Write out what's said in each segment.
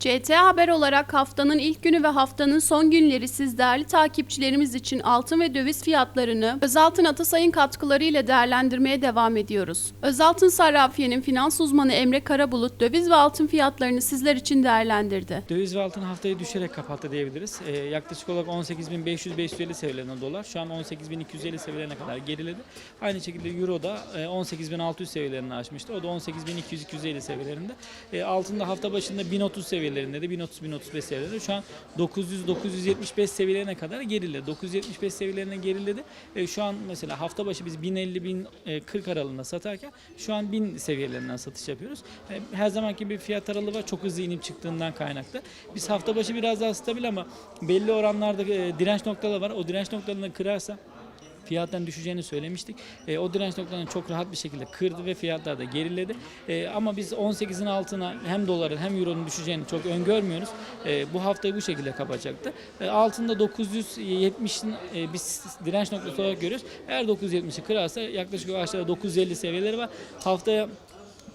CT Haber olarak haftanın ilk günü ve haftanın son günleri siz değerli takipçilerimiz için altın ve döviz fiyatlarını Özaltın Atasay'ın katkılarıyla değerlendirmeye devam ediyoruz. Özaltın Sarrafiye'nin finans uzmanı Emre Karabulut döviz ve altın fiyatlarını sizler için değerlendirdi. Döviz ve altın haftayı düşerek kapattı diyebiliriz. Ee, yaklaşık olarak 18.500-550 seviyelerinde dolar. Şu an 18.250 seviyelerine kadar geriledi. Aynı şekilde Euro da e, 18.600 seviyelerini aşmıştı. O da 18.200-250 seviyelerinde. E, altında hafta başında 1030 seviyelerinde de 1030-1035 seviyelerinde. Şu an 900-975 seviyelerine kadar geriledi. 975 seviyelerine geriledi. E, şu an mesela hafta başı biz 1050-1040 aralığında satarken şu an 1000 seviyelerinden satış yapıyoruz. E, her zamanki bir fiyat aralığı var. Çok hızlı inip çıktığından kaynaklı. Biz hafta başı biraz daha stabil ama belli oranlarda e, direnç noktaları var. O direnç noktalarını kırarsa fiyatların düşeceğini söylemiştik. E, o direnç noktalarını çok rahat bir şekilde kırdı ve fiyatlar da geriledi. E, ama biz 18'in altına hem doların hem euronun düşeceğini çok öngörmüyoruz. E, bu haftayı bu şekilde kapatacaktı. E, altında 970'in e, biz direnç noktası olarak görüyoruz. Eğer 970'i kırarsa yaklaşık aşağıda 950 seviyeleri var. Haftaya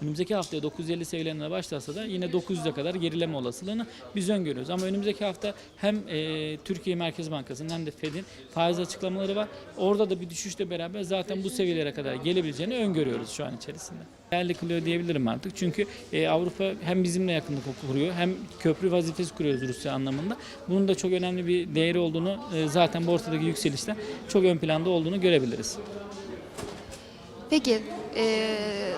Önümüzdeki haftaya 950 seviyelerine başlarsa da yine 900'e kadar gerileme olasılığını biz öngörüyoruz. Ama önümüzdeki hafta hem e, Türkiye Merkez Bankası'nın hem de Fed'in faiz açıklamaları var. Orada da bir düşüşle beraber zaten bu seviyelere kadar gelebileceğini öngörüyoruz şu an içerisinde. Değerli kılıyor diyebilirim artık. Çünkü e, Avrupa hem bizimle yakınlık kuruyor hem köprü vazifesi kuruyoruz Rusya anlamında. Bunun da çok önemli bir değeri olduğunu e, zaten borsadaki yükselişten çok ön planda olduğunu görebiliriz. Peki, e,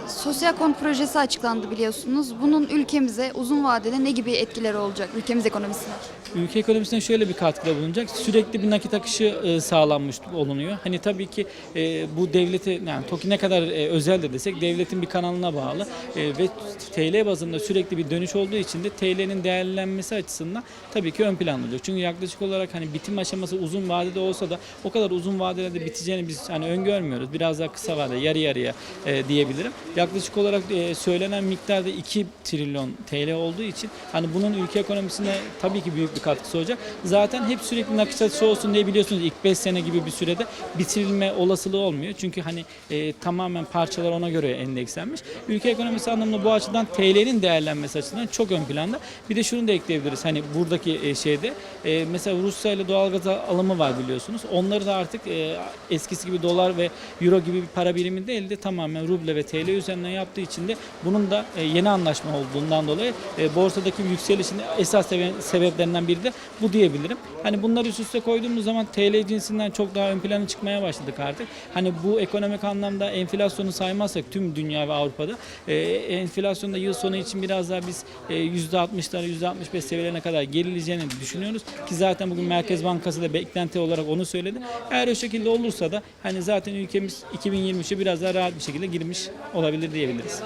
sosyal konut projesi açıklandı biliyorsunuz. Bunun ülkemize uzun vadede ne gibi etkileri olacak ülkemiz ekonomisine? Ülke ekonomisine şöyle bir katkıda bulunacak. Sürekli bir nakit akışı e, sağlanmış olunuyor. Hani tabii ki e, bu devlete yani TOKİ ne kadar e, özel de desek devletin bir kanalına bağlı E, ve TL bazında sürekli bir dönüş olduğu için de TL'nin değerlenmesi açısından tabii ki ön planda olacak. Çünkü yaklaşık olarak hani bitim aşaması uzun vadede olsa da o kadar uzun vadede de biteceğini biz hani öngörmüyoruz. Biraz daha kısa vadede yarı yarıya e, diyebilirim. Yaklaşık olarak e, söylenen miktarda 2 trilyon TL olduğu için hani bunun ülke ekonomisine tabii ki büyük bir katkısı olacak. Zaten hep sürekli nakit satışı olsun diye biliyorsunuz ilk 5 sene gibi bir sürede bitirilme olasılığı olmuyor. Çünkü hani e, tamamen parçalar ona göre endekslenmiş. Ülke ekonomisi anlamında bu açıdan TL'nin değerlenmesi açısından çok ön planda. Bir de şunu da ekleyebiliriz. Hani buradaki e, şeyde e, mesela Rusya ile doğalgaz alımı var biliyorsunuz. Onları da artık e, eskisi gibi dolar ve euro gibi bir para birimi değil de tamamen ruble ve TL üzerinden yaptığı için de bunun da e, yeni anlaşma olduğundan dolayı e, borsadaki yükselişin esas sebe- sebeplerinden biri de bu diyebilirim. Hani bunları üst üste koyduğumuz zaman TL cinsinden çok daha ön plana çıkmaya başladık artık. Hani bu ekonomik anlamda enflasyonu saymazsak tüm dünya ve Avrupa'da e, enflasyonda yıl sonu için biraz daha biz e, %60'lara %65 seviyelerine kadar gerileceğini düşünüyoruz. Ki zaten bugün Merkez Bankası da beklenti olarak onu söyledi. Eğer o şekilde olursa da hani zaten ülkemiz 2023'e biraz daha rahat bir şekilde girmiş olabilir diyebiliriz.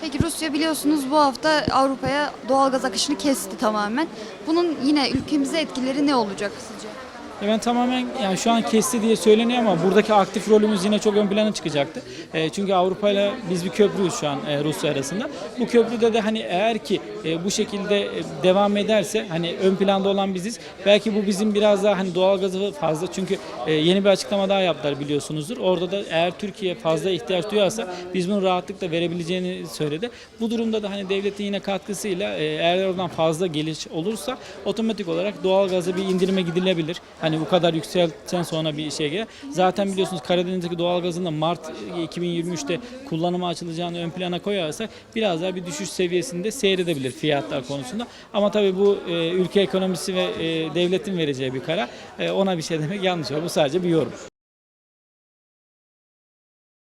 Peki Rusya biliyorsunuz bu hafta Avrupa'ya doğal gaz akışını kesti tamamen. Bunun yine ülkemize etkileri ne olacak sizce? Ya ben tamamen yani şu an kesti diye söyleniyor ama buradaki aktif rolümüz yine çok ön plana çıkacaktı. E, çünkü Avrupa ile biz bir köprüyüz şu an e, Rusya arasında. Bu köprüde de hani eğer ki e, bu şekilde e, devam ederse hani ön planda olan biziz. Belki bu bizim biraz daha hani doğalgazı fazla çünkü e, yeni bir açıklama daha yaptılar biliyorsunuzdur. Orada da eğer Türkiye fazla ihtiyaç duyarsa biz bunu rahatlıkla verebileceğini söyledi. Bu durumda da hani devletin yine katkısıyla e, eğer oradan fazla geliş olursa otomatik olarak doğalgaza bir indirime gidilebilir. Hani bu kadar yükseltten sonra bir şey gelir. Zaten biliyorsunuz Karadeniz'deki doğalgazın da Mart 2023'te kullanıma açılacağını ön plana koyarsak biraz daha bir düşüş seviyesinde seyredebilir fiyatlar konusunda. Ama tabii bu e, ülke ekonomisi ve e, devletin vereceği bir karar. E, ona bir şey demek yanlış olur. Bu sadece bir yorum.